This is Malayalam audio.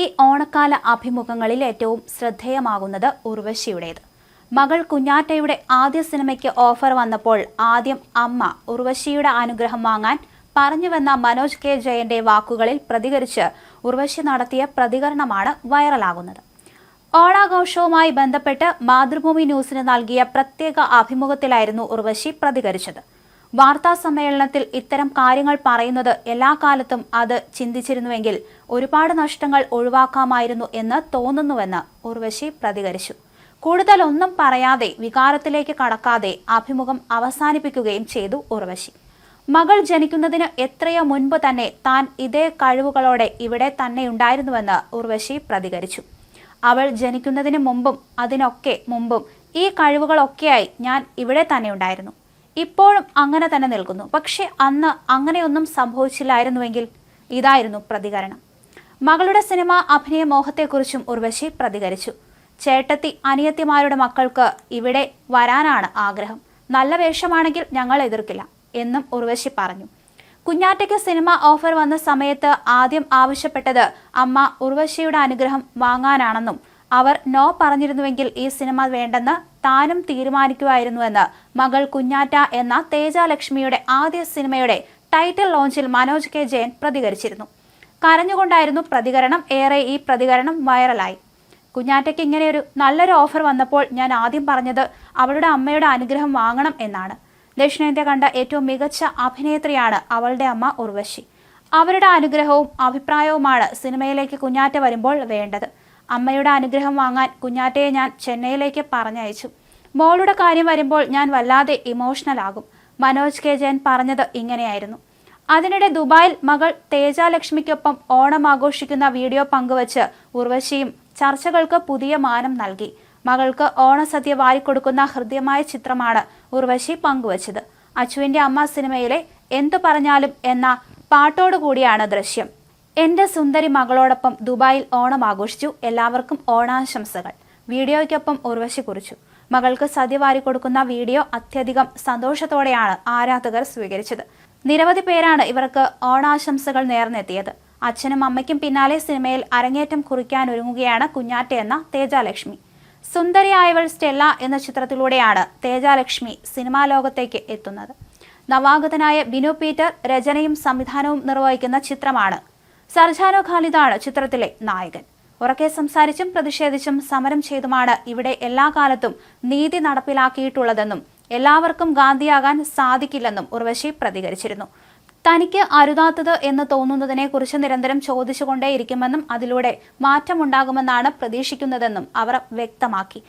ഈ ഓണക്കാല അഭിമുഖങ്ങളിൽ ഏറ്റവും ശ്രദ്ധേയമാകുന്നത് ഉർവശിയുടേത്. മകൾ കുഞ്ഞാറ്റയുടെ ആദ്യ സിനിമയ്ക്ക് ഓഫർ വന്നപ്പോൾ ആദ്യം അമ്മ ഉർവശിയുടെ അനുഗ്രഹം വാങ്ങാൻ പറഞ്ഞുവെന്ന മനോജ് കെ ജയന്റെ വാക്കുകളിൽ പ്രതികരിച്ച് ഉർവശി നടത്തിയ പ്രതികരണമാണ് വൈറലാകുന്നത്. ഓണാഘോഷവുമായി ബന്ധപ്പെട്ട് മാതൃഭൂമി ന്യൂസിന് നൽകിയ പ്രത്യേക അഭിമുഖത്തിലായിരുന്നു ഉർവശി പ്രതികരിച്ചത്. വാർത്താ സമ്മേളനത്തിൽ ഇത്തരം കാര്യങ്ങൾ പറയുന്നത് എല്ലാ കാലത്തും അത് ചിന്തിച്ചിരുന്നുവെങ്കിൽ ഒരുപാട് നഷ്ടങ്ങൾ ഒഴിവാക്കാമായിരുന്നു എന്ന് തോന്നുന്നുവെന്ന് ഉർവശി പ്രതികരിച്ചു. കൂടുതൽ ഒന്നും പറയാതെ വികാരത്തിലേക്ക് കടക്കാതെ അഭിമുഖം അവസാനിപ്പിക്കുകയും ചെയ്തു ഉർവശി. മകൾ ജനിക്കുന്നതിന് എത്രയോ മുൻപ് തന്നെ താൻ ഇതേ കഴിവുകളോടെ ഇവിടെ തന്നെ ഉണ്ടായിരുന്നുവെന്ന് ഉർവശി പ്രതികരിച്ചു. അവൾ ജനിക്കുന്നതിന് മുമ്പും അതിനൊക്കെ മുമ്പും ഈ കഴിവുകളൊക്കെയായി ഞാൻ ഇവിടെ തന്നെ ഉണ്ടായിരുന്നു ഇപ്പോഴും അങ്ങനെ തന്നെ നിൽക്കുന്നു. പക്ഷേ അന്ന് അങ്ങനെയൊന്നും സംഭവിച്ചില്ലായിരുന്നുവെങ്കിൽ ഇതായിരുന്നു പ്രതികരണം. മകളുടെ സിനിമ അഭിനയ മോഹത്തെക്കുറിച്ചും ഉർവശി പ്രതികരിച്ചു. ചേട്ടത്തി അനിയത്തിമാരുടെ മക്കൾക്ക് ഇവിടെ വരാനാണ് ആഗ്രഹം. നല്ല വേഷമാണെങ്കിൽ ഞങ്ങൾ എതിർക്കില്ല എന്നും ഉർവശി പറഞ്ഞു. കുഞ്ഞാറ്റയ്ക്ക് സിനിമ ഓഫർ വന്ന സമയത്ത് ആദ്യം ആവശ്യപ്പെട്ടത് അമ്മ ഉർവശിയുടെ അനുഗ്രഹം വാങ്ങാനാണെന്നും അവർ നോ പറഞ്ഞിരുന്നുവെങ്കിൽ ഈ സിനിമ വേണ്ടെന്ന് താനും തീരുമാനിക്കുമായിരുന്നുവെന്ന് മകൾ കുഞ്ഞാറ്റ എന്ന തേജാലക്ഷ്മിയുടെ ആദ്യ സിനിമയുടെ ടൈറ്റിൽ ലോഞ്ചിൽ മനോജ് കെ ജയൻ പ്രതികരിച്ചിരുന്നു. കരഞ്ഞുകൊണ്ടായിരുന്നു പ്രതികരണം ഏറെ ഈ പ്രതികരണം വൈറലായി. കുഞ്ഞാറ്റയ്ക്ക് ഇങ്ങനെ ഒരു നല്ലൊരു ഓഫർ വന്നപ്പോൾ ഞാൻ ആദ്യം പറഞ്ഞത് അവളുടെ അമ്മയുടെ അനുഗ്രഹം വാങ്ങണം എന്നാണ്. ദക്ഷിണേന്ത്യ കണ്ട ഏറ്റവും മികച്ച അഭിനേത്രിയാണ് അവളുടെ അമ്മ ഉർവശി. അവരുടെ അനുഗ്രഹവും അഭിപ്രായവുമാണ് സിനിമയിലേക്ക് കുഞ്ഞാറ്റ വരുമ്പോൾ വേണ്ടത്. അമ്മയുടെ അനുഗ്രഹം വാങ്ങാൻ കുഞ്ഞാറ്റയെ ഞാൻ ചെന്നൈയിലേക്ക് പറഞ്ഞയച്ചു. മോളുടെ കാര്യം വരുമ്പോൾ ഞാൻ വല്ലാതെ ഇമോഷണൽ ആകും. മനോജ് കെ. ജയൻ പറഞ്ഞത് ഇങ്ങനെയായിരുന്നു. അതിനിടെ ദുബായിൽ മകൾ തേജാലക്ഷ്മിക്കൊപ്പം ഓണം ആഘോഷിക്കുന്ന വീഡിയോ പങ്കുവച്ച് ഉർവശിയും ചർച്ചകൾക്ക് പുതിയ മാനം നൽകി. മകൾക്ക് ഓണസദ്യ വാരിക്കൊടുക്കുന്ന ഹൃദ്യമായ ചിത്രമാണ് ഉർവശി പങ്കുവച്ചത്. അച്ചുവിന്റെ അമ്മ സിനിമയിലെ എന്തു പറഞ്ഞാലും എന്ന പാട്ടോടുകൂടിയാണ് ദൃശ്യം. എന്റെ സുന്ദരി മകളോടൊപ്പം ദുബായിൽ ഓണം ആഘോഷിച്ചു. എല്ലാവർക്കും ഓണാശംസകൾ. വീഡിയോയ്ക്കൊപ്പം ഉർവശി കുറിച്ചു. മകൾക്ക് സദ്യ വാരിക്കൊടുക്കുന്ന വീഡിയോ അത്യധികം സന്തോഷത്തോടെയാണ് ആരാധകർ സ്വീകരിച്ചത്. നിരവധി പേരാണ് ഇവർക്ക് ഓണാശംസകൾ നേർന്നെത്തിയത്. അച്ഛനും അമ്മയ്ക്കും പിന്നാലെ സിനിമയിൽ അരങ്ങേറ്റം കുറിക്കാൻ ഒരുങ്ങുകയാണ് കുഞ്ഞാറ്റ എന്ന തേജാലക്ഷ്മി. സുന്ദരിയായവൾ സ്റ്റെല്ല എന്ന ചിത്രത്തിലൂടെയാണ് തേജാലക്ഷ്മി സിനിമാ ലോകത്തേക്ക് എത്തുന്നത്. നവാഗതനായ ബിനു പീറ്റർ രചനയും സംവിധാനവും നിർവഹിക്കുന്ന ചിത്രമാണ് സർജാനോ ഖാലിദാണ് ചിത്രത്തിലെ നായകൻ. ഉറക്കെ സംസാരിച്ചും പ്രതിഷേധിച്ചും സമരം ചെയ്തുമാണ് ഇവിടെ എല്ലാ കാലത്തും നീതി നടപ്പിലാക്കിയിട്ടുള്ളതെന്നും എല്ലാവർക്കും ഗാന്ധിയാകാൻ സാധിക്കില്ലെന്നും ഉർവശി പ്രതികരിച്ചിരുന്നു. തനിക്ക് അരുതാത്തത് എന്ന് തോന്നുന്നതിനെ തോന്നുന്നതിനെക്കുറിച്ച് നിരന്തരം ചോദിച്ചുകൊണ്ടേയിരിക്കുമെന്നും അതിലൂടെ മാറ്റമുണ്ടാകുമെന്നാണ് പ്രതീക്ഷിക്കുന്നതെന്നും അവർ വ്യക്തമാക്കി.